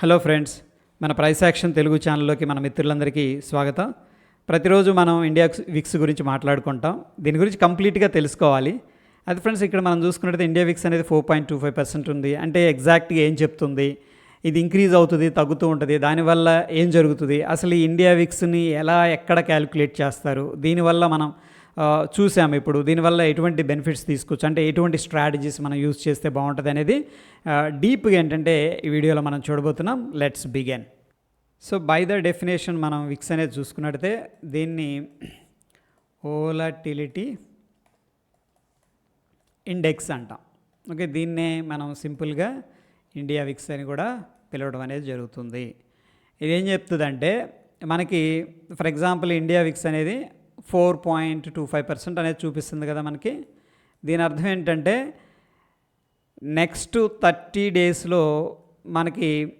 Hello friends మన price action Telugu ఛానల్లోకి మన మిత్రులందరికీ స్వాగతం. ప్రతిరోజు మనం ఇండియా విక్స్ గురించి మాట్లాడుకుంటాం. దీని గురించి కంప్లీట్గా తెలుసుకోవాలి. అది ఫ్రెండ్స్ ఇక్కడ మనం చూసుకున్నట్లయితే ఇండియా విక్స్ అనేది four point two five percent ఉంది. అంటే ఎగ్జాక్ట్గా ఏం చెప్తుంది? ఇది ఇంక్రీజ్ అవుతుంది తగ్గుతూ ఉంటుంది. దానివల్ల ఏం జరుగుతుంది? అసలు ఈ ఇండియా విక్స్ని ఎలా ఎక్కడ క్యాలిక్యులేట్ చేస్తారు? దీనివల్ల మనం చూసాం చూసాము ఇప్పుడు. దీనివల్ల ఎటువంటి బెనిఫిట్స్ తీసుకోవచ్చు? అంటే ఎటువంటి స్ట్రాటజీస్ మనం యూజ్ చేస్తే బాగుంటుంది అనేది డీప్గా ఏంటంటే ఈ వీడియోలో మనం చూడబోతున్నాం. Let's begin so by the definition మనం విక్స్ అనేది చూసుకున్నట్టయితే దీన్ని ఓలాటిలిటీ ఇండెక్స్ అంటాం. ఓకే దీన్నే మనం సింపుల్గా ఇండియా విక్స్ అని కూడా పిలవడం అనేది జరుగుతుంది. ఇదేం చెప్తుందంటే మనకి ఫర్ ఎగ్జాంపుల్ ఇండియా విక్స్ అనేది four point two five percent అనేది చూపిస్తుంది కదా మనకి. దీని అర్థం ఏంటంటే నెక్స్ట్ థర్టీ డేస్లో మనకి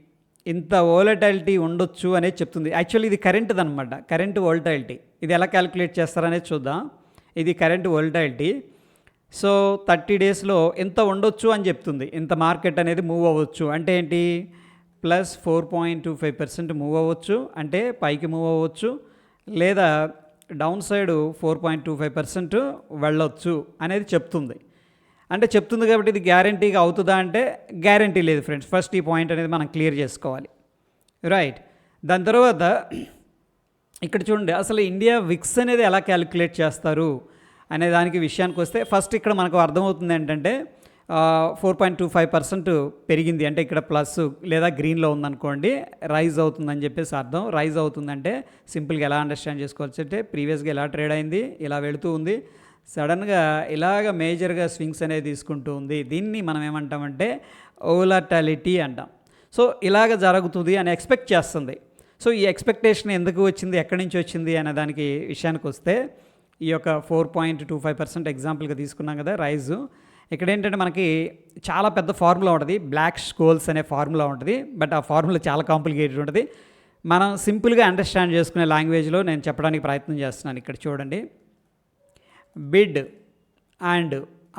ఇంత ఓలటాలిటీ ఉండొచ్చు అనేది చెప్తుంది. యాక్చువల్లీ ఇది కరెంట్ది అనమాట కరెంట్ వోల్టాలిటీ. ఇది ఎలా క్యాలిక్యులేట్ చేస్తారనేది చూద్దాం. ఇది కరెంట్ వోల్టాలిటీ. సో థర్టీ డేస్లో ఇంత ఉండొచ్చు అని చెప్తుంది. ఇంత మార్కెట్ అనేది మూవ్ అవ్వచ్చు. అంటే ఏంటి? Plus four point two five percent move అవ్వచ్చు. అంటే పైకి మూవ్ అవ్వచ్చు. లేదా down side four point two five percent వెళ్ళొచ్చు అనేది చెప్తుంది. అంటే చెప్తుంది కాబట్టి ఇది గ్యారంటీగా అవుతుందా అంటే గ్యారంటీ లేదు ఫ్రెండ్స్. ఫస్ట్ ఈ పాయింట్ అనేది మనం క్లియర్ చేసుకోవాలి. రైట్. దాని తర్వాత ఇక్కడ చూడండి అసలు ఇండియా విక్స్ అనేది ఎలా క్యాలిక్యులేట్ చేస్తారు అనే దానికి విషయానికి వస్తే ఫస్ట్ ఇక్కడ మనకు అర్థమవుతుంది ఏంటంటే four point two five percent పెరిగింది. అంటే ఇక్కడ ప్లస్ లేదా గ్రీన్లో ఉందనుకోండి రైజ్ అవుతుందని చెప్పేసి అర్థం. రైజ్ అవుతుందంటే సింపుల్గా ఎలా అండర్స్టాండ్ చేసుకోవచ్చు అంటే ప్రీవియస్గా ఎలా ట్రేడ్ అయింది ఇలా వెళుతూ ఉంది. సడన్గా ఇలాగ మేజర్గా స్వింగ్స్ అనేది తీసుకుంటూ ఉంది. దీన్ని మనం ఏమంటామంటే ఓలాటాలిటీ అంటాం. సో ఇలాగ జరుగుతుంది అని ఎక్స్పెక్ట్ చేస్తుంది. సో ఈ ఎక్స్పెక్టేషన్ ఎందుకు వచ్చింది ఎక్కడి నుంచి వచ్చింది అనే దానికి విషయానికి వస్తే ఈ యొక్క four point two five percent ఎగ్జాంపుల్గా తీసుకున్నాం కదా రైజు ఇక్కడ ఏంటంటే మనకి చాలా పెద్ద ఫార్ములా ఉంటుంది. బ్లాక్ స్కోల్స్ అనే ఫార్ములా ఉంటుంది. బట్ ఆ ఫార్ములా చాలా కాంప్లికేటెడ్ ఉంటుంది. మనం సింపుల్గా అండర్స్టాండ్ చేసుకునే లాంగ్వేజ్లో నేను చెప్పడానికి ప్రయత్నం చేస్తున్నాను ఇక్కడ చూడండి. బిడ్ అండ్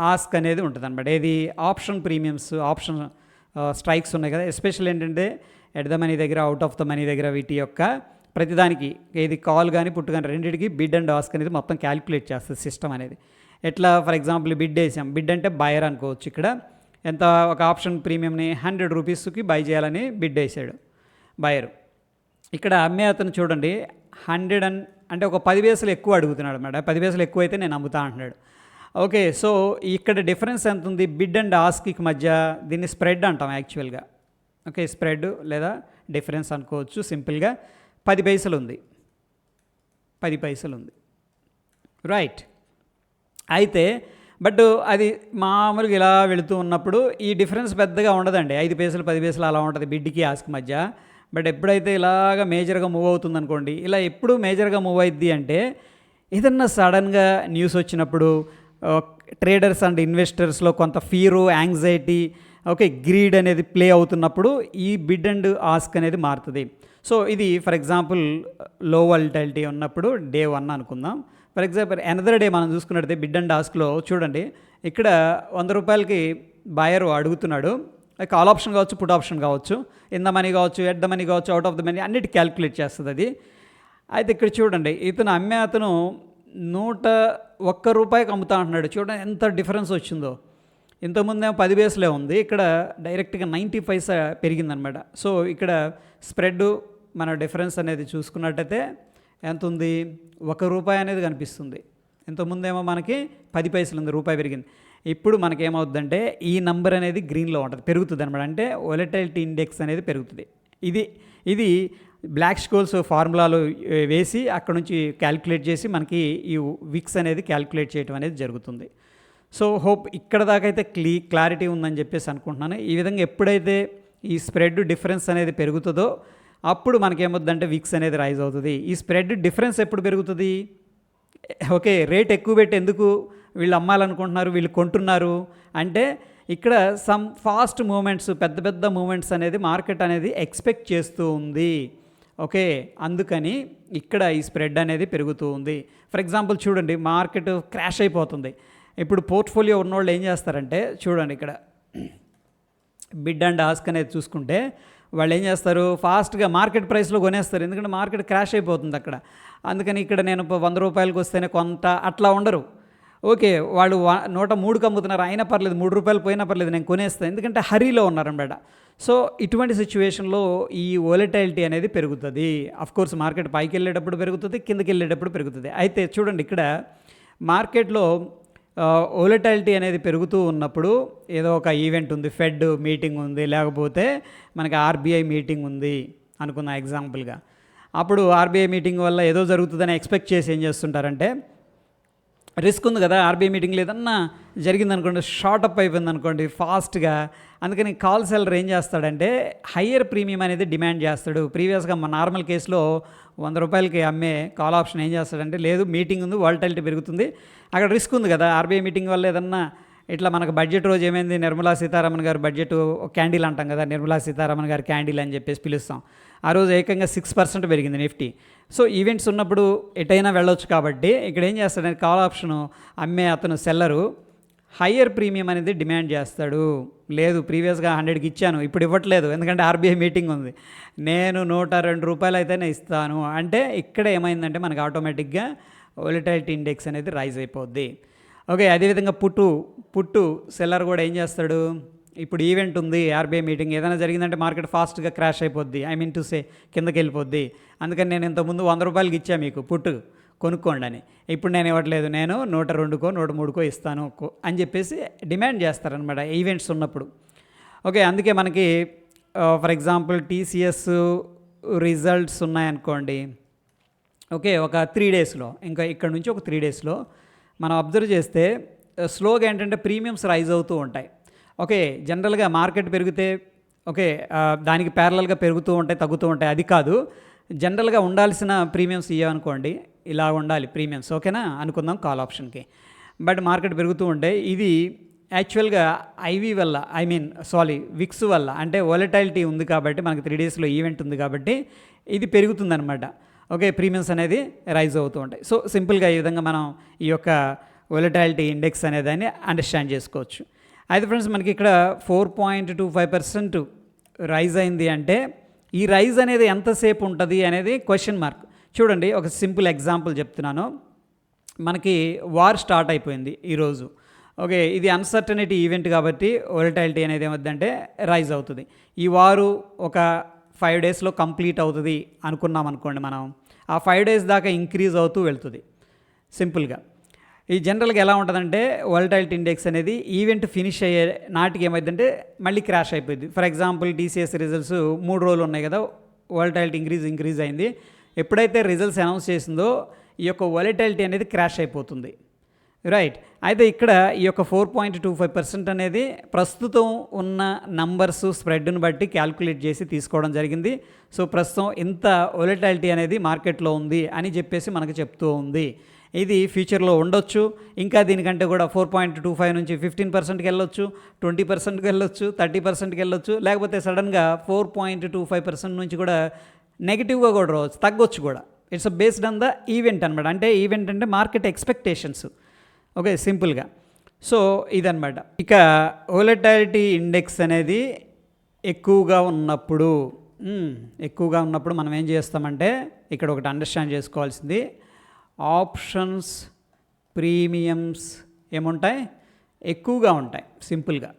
ఆస్క్ అనేది ఉంటుంది అనమాట ఏది ఆప్షన్ ప్రీమియమ్స్ ఆప్షన్ స్ట్రైక్స్ ఉన్నాయి కదా. ఎస్పెషల్ ఏంటంటే ఎట్ ద మనీ దగ్గర అవుట్ ఆఫ్ ద మనీ దగ్గర వీటి యొక్క ప్రతిదానికి ఇది కాల్ కానీ పుట్టు కానీ రెండింటికి బిడ్ అండ్ ఆస్క్ అనేది మొత్తం క్యాలిక్యులేట్ చేస్తుంది సిస్టమ్ అనేది. ఎట్లా ఫర్ ఎగ్జాంపుల్ బిడ్ వేసాం. బిడ్ అంటే బయర్ అనుకోవచ్చు ఇక్కడ. ఎంత ఒక ఆప్షన్ ప్రీమియంని హండ్రెడ్ రూపీస్కి బై చేయాలని బిడ్ వేసాడు. బయరు. ఇక్కడ అమ్మే అతను చూడండి హండ్రెడ్ అండ్ అంటే ఒక పది పైసలు ఎక్కువ అడుగుతున్నాడు మేడం. పది పైసలు ఎక్కువ అయితే నేను అమ్ముతా అంటున్నాడు. ఓకే సో ఇక్కడ డిఫరెన్స్ ఎంత ఉంది? బిడ్ అండ్ ఆస్కి మధ్య దీన్ని స్ప్రెడ్ అంటాం యాక్చువల్గా. ఓకే స్ప్రెడ్ లేదా డిఫరెన్స్ అనుకోవచ్చు సింపుల్గా. పది పైసలు ఉంది. పది పైసలు ఉంది. రైట్. అయితే బట్ అది మామూలుగా ఇలా వెళుతూ ఉన్నప్పుడు ఈ డిఫరెన్స్ పెద్దగా ఉండదండి. ఐదు పైసలు పది పైసలు అలా ఉంటుంది బిడ్డికి ఆస్క్ మధ్య. బట్ ఎప్పుడైతే ఇలాగ మేజర్గా మూవ్ అవుతుంది అనుకోండి ఇలా ఎప్పుడు మేజర్గా మూవ్ అవుద్ది అంటే ఏదన్నా సడన్గా న్యూస్ వచ్చినప్పుడు ట్రేడర్స్ అండ్ ఇన్వెస్టర్స్లో కొంత ఫీరు యాంగ్జైటీ ఓకే గ్రీడ్ అనేది ప్లే అవుతున్నప్పుడు ఈ బిడ్ అండ్ ఆస్క్ అనేది మారుతుంది. సో ఇది ఫర్ ఎగ్జాంపుల్లో వాలిటాలిటీ ఉన్నప్పుడు డే వన్ అనుకుందాం. ఫర్ ఎగ్జాంపుల్ ఎనదర్ డే మనం చూసుకున్నట్టయితే బిడ్ అండ్ ఆస్క్లో చూడండి ఇక్కడ వంద రూపాయలకి బాయర్ అడుగుతున్నాడు. కాల్ ఆప్షన్ కావచ్చు పుట్ ఆప్షన్ కావచ్చు ఇన్ ద మనీ కావచ్చు ఎట్ ద మనీ కావచ్చు అవుట్ ఆఫ్ ద మనీ అన్నిటి క్యాలిక్యులేట్ చేస్తుంది అది. అయితే ఇక్కడ చూడండి ఇతను అమ్మే అతను నూట ఒక్క రూపాయికి అమ్ముతా అంటున్నాడు. చూడండి ఎంత డిఫరెన్స్ వచ్చిందో. ఇంతకుముందేమో పది బేస్లే ఉంది ఇక్కడ డైరెక్ట్గా నైంటీ పైసా పెరిగిందనమాట. సో ఇక్కడ స్ప్రెడ్ మన డిఫరెన్స్ అనేది చూసుకున్నట్టయితే ఎంత ఉంది ఒక రూపాయి అనేది కనిపిస్తుంది. ఇంతకుముందేమో మనకి పది పైసలు ఉంది రూపాయి పెరిగింది. ఇప్పుడు మనకి ఏమవుతుందంటే ఈ నంబర్ అనేది గ్రీన్లో ఉంటుంది పెరుగుతుంది అనమాట అంటే ఒలటైలిటీ ఇండెక్స్ అనేది పెరుగుతుంది. ఇది ఇది బ్లాక్ స్కోల్స్ ఫార్ములాలో వేసి అక్కడ నుంచి క్యాలిక్యులేట్ చేసి మనకి ఈ విక్స్ అనేది క్యాలిక్యులేట్ చేయడం అనేది జరుగుతుంది. సో హోప్ ఇక్కడ దాకా అయితే క్లీ క్లారిటీ ఉందని చెప్పేసి అనుకుంటున్నాను. ఈ విధంగా ఎప్పుడైతే ఈ స్ప్రెడ్ డిఫరెన్స్ అనేది పెరుగుతుందో అప్పుడు మనకేమవుతుందంటే విక్స్ అనేది రైజ్ అవుతుంది. ఈ స్ప్రెడ్ డిఫరెన్స్ ఎప్పుడు పెరుగుతుంది? ఓకే రేట్ ఎక్కువ పెట్టి ఎందుకు వీళ్ళు అమ్మాలనుకుంటున్నారు వీళ్ళు కొంటున్నారు? అంటే ఇక్కడ సమ్ ఫాస్ట్ మూమెంట్స్ పెద్ద పెద్ద మూమెంట్స్ అనేది మార్కెట్ అనేది ఎక్స్పెక్ట్ చేస్తూ ఉంది. ఓకే అందుకని ఇక్కడ ఈ స్ప్రెడ్ అనేది పెరుగుతూ ఉంది. ఫర్ ఎగ్జాంపుల్ చూడండి మార్కెట్ క్రాష్ అయిపోతుంది. ఇప్పుడు పోర్ట్ఫోలియో ఉన్నోళ్ళు ఏం చేస్తారంటే చూడండి ఇక్కడ బిడ్ అండ్ ఆస్క్ అనేది చూసుకుంటే వాళ్ళు ఏం చేస్తారు? ఫాస్ట్గా మార్కెట్ ప్రైస్లో కొనేస్తారు. ఎందుకంటే మార్కెట్ క్రాష్ అయిపోతుంది అక్కడ. అందుకని ఇక్కడ నేను వంద రూపాయలకు వస్తేనే కొంత అట్లా ఉండరు. ఓకే వాళ్ళు వా- నూట మూడుకి అమ్ముతున్నారు. అయినా పర్లేదు మూడు రూపాయలు పోయినా పర్లేదు నేను కొనేస్తాను ఎందుకంటే హరీలో ఉన్నారన్నమాట సో ఇటువంటి సిచ్యువేషన్లో ఈ ఓలటైలిటీ అనేది పెరుగుతుంది. కోర్స్ మార్కెట్ పైకి వెళ్ళేటప్పుడు పెరుగుతుంది కిందకి వెళ్ళేటప్పుడు పెరుగుతుంది. అయితే చూడండి ఇక్కడ మార్కెట్లో ఓలటాలిటీ అనేది పెరుగుతూ ఉన్నప్పుడు ఏదో ఒక ఈవెంట్ ఉంది ఫెడ్ మీటింగ్ ఉంది లేకపోతే మనకి ఆర్బీఐ మీటింగ్ ఉంది అనుకున్న ఎగ్జాంపుల్గా అప్పుడు ఆర్బీఐ మీటింగ్ వల్ల ఏదో జరుగుతుందని ఎక్స్పెక్ట్ చేసి ఏం చేస్తుంటారంటే రిస్క్ ఉంది కదా ఆర్బీఐ మీటింగ్లో ఏదన్నా జరిగిందనుకోండి షార్ట్అప్ షార్ట్ అప్ అయిపోయింది అనుకోండి ఫాస్ట్గా. అందుకని కాల్ సెల్లర్ ఏం చేస్తాడంటే హయ్యర్ ప్రీమియం అనేది డిమాండ్ చేస్తాడు. ప్రీవియస్గా మన నార్మల్ కేసులో వంద రూపాయలకి అమ్మే కాల్ ఆప్షన్ ఏం చేస్తాడంటే లేదు మీటింగ్ ఉంది వాలటాలిటీ పెరుగుతుంది. అక్కడ రిస్క్ ఉంది కదా ఆర్బీఐ మీటింగ్ వల్ల ఏదన్నా ఇట్లా మనకు బడ్జెట్ రోజు ఏమైంది? నిర్మలా సీతారామన్ గారు బడ్జెట్ క్యాండిల్ అంటాం కదా నిర్మలా సీతారామన్ గారు క్యాండిల్ అని చెప్పేసి పిలుస్తాం. ఆ రోజు ఏకంగా సిక్స్ పర్సెంట్ పెరిగింది నిఫ్టీ. సో ఈవెంట్స్ ఉన్నప్పుడు ఎటైనా వెళ్ళొచ్చు కాబట్టి ఇక్కడ ఏం చేస్తాడంటే కాల్ ఆప్షన్ అమ్మే అతను సెల్లరు. హయ్యర్ ప్రీమియం అనేది డిమాండ్ చేస్తాడు. లేదు ప్రీవియస్గా హండ్రెడ్కి ఇచ్చాను. ఇప్పుడు ఇవ్వట్లేదు. ఎందుకంటే ఆర్బీఐ మీటింగ్ ఉంది. నేను నూట రెండు రూపాయలు అయితేనే ఇస్తాను. అంటే ఇక్కడ ఏమైందంటే మనకు ఆటోమేటిక్గా ఓలిటైలిటీ ఇండెక్స్ అనేది రైజ్ అయిపోద్ది. ఓకే అదేవిధంగా పుట్టు పుట్టు సెల్లర్ కూడా ఏం చేస్తాడు? ఇప్పుడు ఈవెంట్ ఉంది ఆర్బీఐ మీటింగ్ ఏదైనా జరిగిందంటే మార్కెట్ ఫాస్ట్గా క్రాష్ అయిపోద్ది. ఐ మీన్ టు సే కిందకి వెళ్ళిపోద్ది. అందుకని నేను ఇంతకుముందు వంద రూపాయలకి ఇచ్చా మీకు పుట్టు కొనుక్కోండి అని. ఇప్పుడు నేను ఇవ్వట్లేదు నేను నూట రెండుకో నూట మూడుకో ఇస్తాను అని చెప్పేసి డిమాండ్ చేస్తారనమాట ఈవెంట్స్ ఉన్నప్పుడు. ఓకే అందుకే మనకి ఫర్ ఎగ్జాంపుల్ టీసీఎస్ రిజల్ట్స్ ఉన్నాయనుకోండి ఓకే ఒక త్రీ డేస్లో ఇంకా ఇక్కడ నుంచి ఒక త్రీ డేస్లో మనం అబ్జర్వ్ చేస్తే స్లోగా ఏంటంటే ప్రీమియమ్స్ రైజ్ అవుతూ ఉంటాయి. ఓకే జనరల్గా మార్కెట్ పెరిగితే ఓకే దానికి ప్యారలల్గా పెరుగుతూ ఉంటాయి తగ్గుతూ ఉంటాయి అది కాదు. జనరల్గా ఉండాల్సిన ప్రీమియమ్స్ ఇవ్వనుకోండి ఇలా ఉండాలి ప్రీమియమ్స్ ఓకేనా? అనుకుందాం కాల్ ఆప్షన్కి. బట్ మార్కెట్ పెరుగుతూ ఉంటే ఇది యాక్చువల్గా ఐవి వల్ల ఐ మీన్ సారీ విక్స్ వల్ల అంటే వాలటైలిటీ ఉంది కాబట్టి మనకి త్రీ డేస్లో ఈవెంట్ ఉంది కాబట్టి ఇది పెరుగుతుందన్నమాట. ఓకే ప్రీమియమ్స్ అనేది రైజ్ అవుతూ ఉంటాయి. సో సింపుల్గా ఈ విధంగా మనం ఈ యొక్క వొలటాలిటీ ఇండెక్స్ అనేదాన్ని అండర్స్టాండ్ చేసుకోవచ్చు. అయితే ఫ్రెండ్స్ మనకి ఇక్కడ four point two five percent rise అయింది అంటే ఈ రైజ్ అనేది ఎంతసేపు ఉంటుంది అనేది క్వశ్చన్ మార్క్ చూడండి ఒక సింపుల్ ఎగ్జాంపుల్ చెప్తున్నాను. మనకి వార్ స్టార్ట్ అయిపోయింది ఈరోజు ఓకే ఇది అన్సర్టనిటీ ఈవెంట్ కాబట్టి వొలటాలిటీ అనేది ఏమవుతుందంటే రైజ్ అవుతుంది. ఈ వారు ఒక ఫైవ్ డేస్లో కంప్లీట్ అవుతుంది అనుకున్నాం అనుకోండి మనం ఆ ఫైవ్ డేస్ దాకా ఇంక్రీజ్ అవుతూ వెళ్తుంది. సింపుల్గా. ఈ జనరల్గా ఎలా ఉంటుందంటే వరల్టైల్టీ ఇండెక్స్ అనేది ఈవెంట్ ఫినిష్ అయ్యే నాటికి ఏమైందంటే మళ్ళీ క్రాష్ అయిపోయింది. ఫర్ ఎగ్జాంపుల్ టీసీఎస్ రిజల్ట్స్ మూడు రోజులు ఉన్నాయి కదా వరల్టైల్టీ ఇంక్రీజ్ ఇంక్రీజ్ అయింది. ఎప్పుడైతే రిజల్ట్స్ అనౌన్స్ చేసిందో ఈ యొక్క వోలటాలిటీ అనేది క్రాష్ అయిపోతుంది. రైట్ అయితే ఇక్కడ ఈ యొక్క four point two five percent అనేది ప్రస్తుతం ఉన్న నంబర్స్ స్ప్రెడ్ని బట్టి క్యాల్కులేట్ చేసి తీసుకోవడం జరిగింది. సో ప్రస్తుతం ఇంత ఒలటాలిటీ అనేది మార్కెట్లో ఉంది అని చెప్పేసి మనకు చెప్తూ ఉంది. ఇది ఫ్యూచర్లో ఉండొచ్చు. ఇంకా దీనికంటే కూడా ఫోర్ పాయింట్ టూ ఫైవ్ నుంచి ఫిఫ్టీన్ పర్సెంట్కి వెళ్ళొచ్చు ట్వంటీ పర్సెంట్కి వెళ్ళొచ్చు థర్టీ పర్సెంట్కి వెళ్ళొచ్చు. లేకపోతే సడన్గా four point two five percent నుంచి కూడా నెగిటివ్గా కూడా రావచ్చు తగ్గొచ్చు కూడా. It's based on the event అనమాట అంటే ఈవెంట్ అంటే మార్కెట్ ఎక్స్పెక్టేషన్స్ ఓకే సింపుల్గా. సో ఇదనమాట ఇక ఓలటాలిటీ ఇండెక్స్ అనేది ఎక్కువగా ఉన్నప్పుడు ఎక్కువగా ఉన్నప్పుడు మనం ఏం చేస్తామంటే ఇక్కడ ఒకటి అండర్స్టాండ్ చేసుకోవాల్సింది. ఆప్షన్స్ ప్రీమియమ్స్ ఏముంటాయి? ఎక్కువగా ఉంటాయి సింపుల్గా.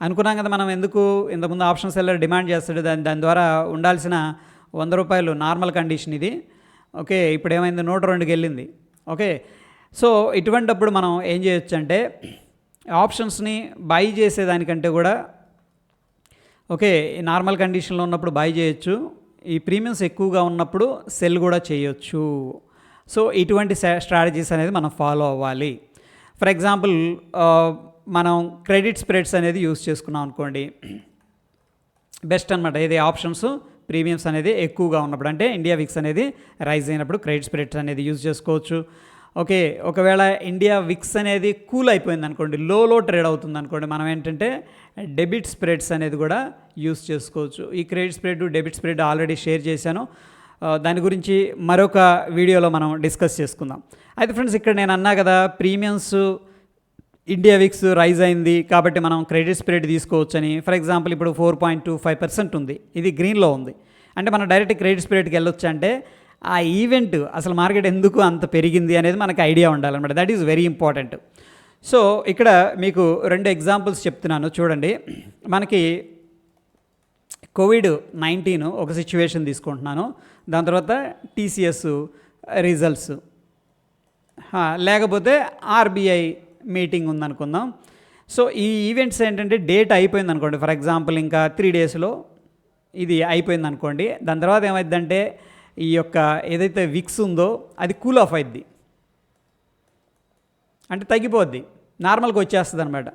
అనుకున్నాం కదా మనం ఎందుకు ఇంతకుముందు ఆప్షన్ సెల్లర్ డిమాండ్ చేస్తాడు దాని దాని ద్వారా ఉండాల్సిన వంద రూపాయలు నార్మల్ కండిషన్ ఇది. ఓకే ఇప్పుడు ఏమైంది నూట రెండుకి వెళ్ళింది. ఓకే సో ఇటువంటప్పుడు మనం ఏం చేయొచ్చు అంటే ఆప్షన్స్ని బై చేసేదానికంటే కూడా ఓకే ఈ నార్మల్ కండిషన్లో ఉన్నప్పుడు బై చేయొచ్చు ఈ ప్రీమియమ్స్ ఎక్కువగా ఉన్నప్పుడు సెల్ కూడా చేయొచ్చు. సో ఇటువంటి స్ట్రాటజీస్ అనేది మనం ఫాలో అవ్వాలి. ఫర్ ఎగ్జాంపుల్ మనం క్రెడిట్ స్ప్రెడ్స్ అనేది యూస్ చేసుకున్నాం అనుకోండి. బెస్ట్ అనమాట ఇది ఆప్షన్స్ ప్రీమియమ్స్ అనేది ఎక్కువగా ఉన్నప్పుడు అంటే ఇండియా విక్స్ అనేది రైజ్ అయినప్పుడు క్రెడిట్ స్ప్రెడ్స్ అనేది యూజ్ చేసుకోవచ్చు. ఓకే ఒకవేళ ఇండియా విక్స్ అనేది కూల్ అయిపోయింది అనుకోండి లో లో ట్రేడ్ అవుతుంది అనుకోండి మనం ఏంటంటే డెబిట్ స్ప్రెడ్స్ అనేది కూడా యూస్ చేసుకోవచ్చు. ఈ credit spread debit spread already share చేశాను. దాని గురించి మరొక వీడియోలో మనం డిస్కస్ చేసుకుందాం. అయితే ఫ్రెండ్స్ ఇక్కడ నేను అన్నా కదా ప్రీమియమ్స్ ఇండియా విక్స్ రైజ్ అయింది కాబట్టి మనం క్రెడిట్ స్ప్రెడ్ తీసుకోవచ్చని. ఫర్ ఎగ్జాంపుల్ ఇప్పుడు four point two five percent ఉంది ఇది గ్రీన్లో ఉంది. అంటే మనం డైరెక్ట్ క్రెడిట్ స్ప్రెడ్కి వెళ్ళొచ్చు అంటే ఆ ఈవెంట్ అసలు మార్కెట్ ఎందుకు అంత పెరిగింది అనేది మనకు ఐడియా ఉండాలన్నమాట. That is very important so ఇక్కడ మీకు రెండు ఎగ్జాంపుల్స్ చెప్తున్నాను. చూడండి. మనకి కోవిడ్ నైన్టీన్ ఒక సిచ్యువేషన్ తీసుకుంటున్నాను. దాని తర్వాత టీసీఎస్ రిజల్ట్స్ లేకపోతే ఆర్బీఐ మీటింగ్ ఉందనుకుందాం. సో ఈ ఈవెంట్స్ ఏంటంటే డేట్ అయిపోయింది అనుకోండి ఫర్ ఎగ్జాంపుల్ ఇంకా త్రీ డేస్లో ఇది అయిపోయింది అనుకోండి దాని తర్వాత ఏమైందంటే ఈ యొక్క ఏదైతే విక్స్ ఉందో అది కూల్ ఆఫ్ అయిద్ది. అంటే తగ్గిపోద్ది. నార్మల్గా వచ్చేస్తుంది అనమాట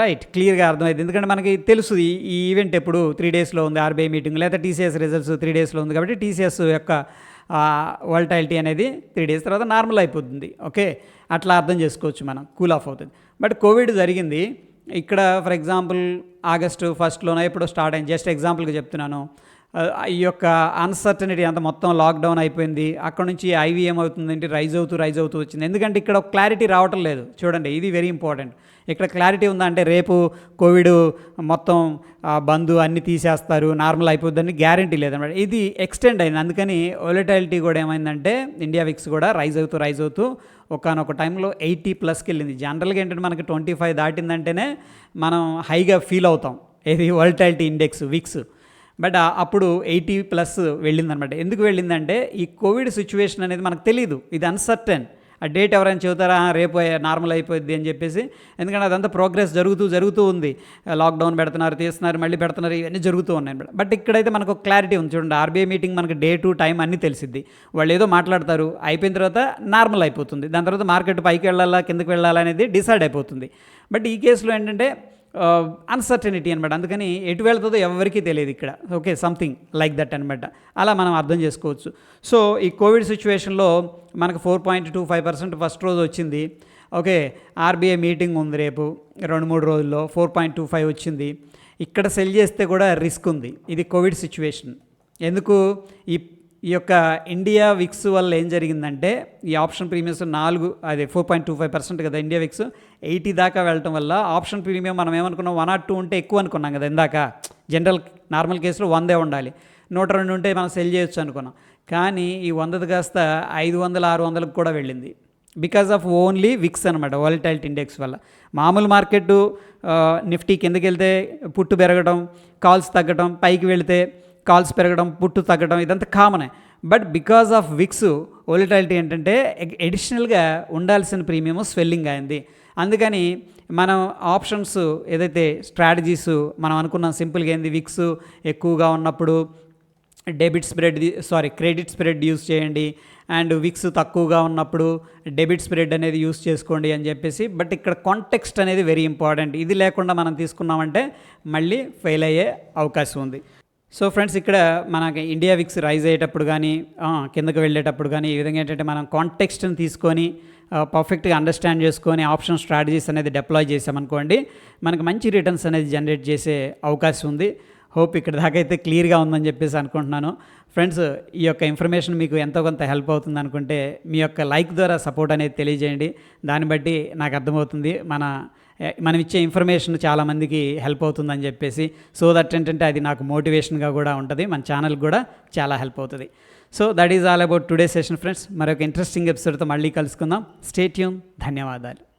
రైట్ క్లియర్గా అర్థమైంది ఎందుకంటే మనకి తెలుసు ఈ ఈవెంట్ ఎప్పుడు త్రీ డేస్లో ఉంది ఆర్బీఐ మీటింగ్ లేదా టీసీఎస్ రిజల్ట్స్ త్రీ డేస్లో ఉంది కాబట్టి టీసీఎస్ యొక్క వాల్టాలిటీ అనేది త్రీ డేస్ తర్వాత నార్మల్ అయిపోతుంది. ఓకే అట్లా అర్థం చేసుకోవచ్చు మనం. కూల్ ఆఫ్ అవుతుంది. బట్ కోవిడ్ జరిగింది. ఇక్కడ ఫర్ ఎగ్జాంపుల్ ఆగస్టు ఫస్ట్లోనో ఎప్పుడో స్టార్ట్ అయింది. జస్ట్ ఎగ్జాంపుల్గా చెప్తున్నాను. ఈ యొక్క అన్సర్టనిటీ అంతా మొత్తం లాక్డౌన్ అయిపోయింది. అక్కడ నుంచి ఐవి ఏమవుతుందంటే రైజ్ అవుతూ రైజ్ అవుతూ వచ్చింది. ఎందుకంటే ఇక్కడ క్లారిటీ రావటం లేదు. చూడండి ఇది వెరీ ఇంపార్టెంట్ ఇక్కడ క్లారిటీ ఉందంటే రేపు కోవిడ్ మొత్తం బంధు అన్ని తీసేస్తారు నార్మల్ అయిపోద్దని గ్యారంటీ లేదన్నమాట ఇది ఎక్స్టెండ్ అయింది. అందుకని ఒలిటాలిటీ కూడా ఏమైందంటే ఇండియా విక్స్ కూడా రైజ్ అవుతూ రైజ్ అవుతూ ఒకనొక టైంలో ఎయిటీ ప్లస్కి వెళ్ళింది. జనరల్గా ఏంటంటే మనకి ట్వంటీ ఫైవ్ దాటిందంటేనే మనం హైగా ఫీల్ అవుతాం. ఏది వోల్టాలిటీ ఇండెక్స్ విక్స్ బట్ ఆ- అప్పుడు ఎయిటీ ప్లస్ వెళ్ళిందనమాట. ఎందుకు వెళ్ళిందంటే ఈ కోవిడ్ సిచ్యువేషన్ అనేది మనకు తెలియదు ఇది అన్సర్టన్. ఆ డేట్ ఎవరైనా చెబుతారా రేపు నార్మల్ అయిపోద్ది అని చెప్పేసి. ఎందుకంటే అదంతా ప్రోగ్రెస్ జరుగుతూ జరుగుతూ ఉంది. లాక్డౌన్ పెడుతున్నారు తీస్తున్నారు మళ్ళీ పెడుతున్నారు ఇవన్నీ జరుగుతూ ఉన్నాయి అనమాట. బట్ ఇక్కడైతే మనకు క్లారిటీ ఉంది. చూడండి ఆర్బీఐ మీటింగ్ మనకు డే టు టైం అన్నీ తెలిసిద్ది. వాళ్ళు ఏదో మాట్లాడతారు అయిపోయిన తర్వాత నార్మల్ అయిపోతుంది. దాని తర్వాత మార్కెట్ పైకి వెళ్ళాలా కిందకి వెళ్ళాలా అనేది డిసైడ్ అయిపోతుంది. బట్ ఈ కేసులో ఏంటంటే Uh, అన్సర్టనిటీ అనమాట అందుకని ఎటు వెళ్తుందో ఎవరికీ తెలియదు ఇక్కడ. ఓకే సంథింగ్ లైక్ దట్ అనమాట అలా మనం అర్థం చేసుకోవచ్చు. సో ఈ కోవిడ్ సిచ్యువేషన్లో మనకు four point two five percent first రోజు వచ్చింది. ఓకే ఆర్బీఐ మీటింగ్ ఉంది రేపు రెండు మూడు రోజుల్లో ఫోర్ పాయింట్ టూ ఫైవ్ వచ్చింది. ఇక్కడ సెల్ చేస్తే కూడా రిస్క్ ఉంది. ఇది కోవిడ్ సిచ్యువేషన్ ఎందుకు? ఈ ఈ యొక్క ఇండియా విక్స్ వల్ల ఏం జరిగిందంటే ఈ ఆప్షన్ ప్రీమియమ్స్ నాలుగు అదే four point two five percent కదా ఇండియా విక్స్ ఎయిటీ దాకా వెళ్ళటం వల్ల ఆప్షన్ ప్రీమియం మనం ఏమనుకున్నాం వన్ ఆర్ టూ ఉంటే ఎక్కువ అనుకున్నాం కదా ఇందాక. జనరల్ నార్మల్ కేసులో వందే ఉండాలి. నూట రెండు ఉంటే మనం సెల్ చేయొచ్చు అనుకున్నాం. కానీ ఈ వందది కాస్త ఐదు వందల ఆరు వందలకు కూడా వెళ్ళింది. బికాస్ ఆఫ్ ఓన్లీ విక్స్ అనమాట వాలిటైలిటీ ఇండెక్స్ వల్ల. మామూలు మార్కెట్ నిఫ్టీ కిందకి వెళ్తే పుట్టు పెరగడం కాల్స్ తగ్గడం పైకి వెళితే కాల్స్ పెరగడం పుట్టు తగ్గడం ఇదంతా కామనే but because of VIX volatility ఏంటంటే ఎడిషనల్గా ఉండాల్సిన ప్రీమియం స్వెల్లింగ్ అయింది. అందుకని మనం ఆప్షన్స్ ఏదైతే స్ట్రాటజీస్ మనం అనుకున్నాం సింపుల్గా ఏంది విక్స్ ఎక్కువగా ఉన్నప్పుడు debit spread sorry credit spread use చేయండి. అండ్ విక్స్ తక్కువగా ఉన్నప్పుడు డెబిట్ స్ప్రెడ్ అనేది యూస్ చేసుకోండి అని చెప్పేసి బట్ ఇక్కడ కాంటెక్స్ట్ అనేది వెరీ ఇంపార్టెంట్ ఇది లేకుండా మనం తీసుకున్నామంటే మళ్ళీ ఫెయిల్ అయ్యే అవకాశం ఉంది. సో ఫ్రెండ్స్ ఇక్కడ మనకి ఇండియా విక్స్ రైజ్ అయ్యేటప్పుడు కానీ కిందకు వెళ్ళేటప్పుడు కానీ ఈ విధంగా ఏంటంటే మనం కాంటెక్స్ట్ని తీసుకొని పర్ఫెక్ట్గా అండర్స్టాండ్ చేసుకొని ఆప్షన్ స్ట్రాటజీస్ అనేది డిప్లాయ్ చేసామనుకోండి మనకు మంచి రిటర్న్స్ అనేది జనరేట్ చేసే అవకాశం ఉంది. హోప్ ఇక్కడ దాకా అయితే క్లియర్గా ఉందని చెప్పేసి అనుకుంటున్నాను. ఫ్రెండ్స్ ఈ యొక్క ఇన్ఫర్మేషన్ మీకు ఎంతో కొంత హెల్ప్ అవుతుంది అనుకుంటే మీ యొక్క లైక్ ద్వారా సపోర్ట్ అనేది తెలియజేయండి. దాన్ని బట్టి నాకు అర్థమవుతుంది. మన మనం ఇచ్చే ఇన్ఫర్మేషన్ చాలామందికి హెల్ప్ అవుతుందని చెప్పేసి సో దట్ ఏంటంటే అది నాకు మోటివేషన్గా కూడా ఉంటుంది మన ఛానల్ కూడా చాలా హెల్ప్ అవుతుంది. So that is all about today session friends మరొక ఇంట్రెస్టింగ్ ఎపిసోడ్తో మళ్ళీ కలుసుకుందాం. స్టేట్యూమ్ ధన్యవాదాలు.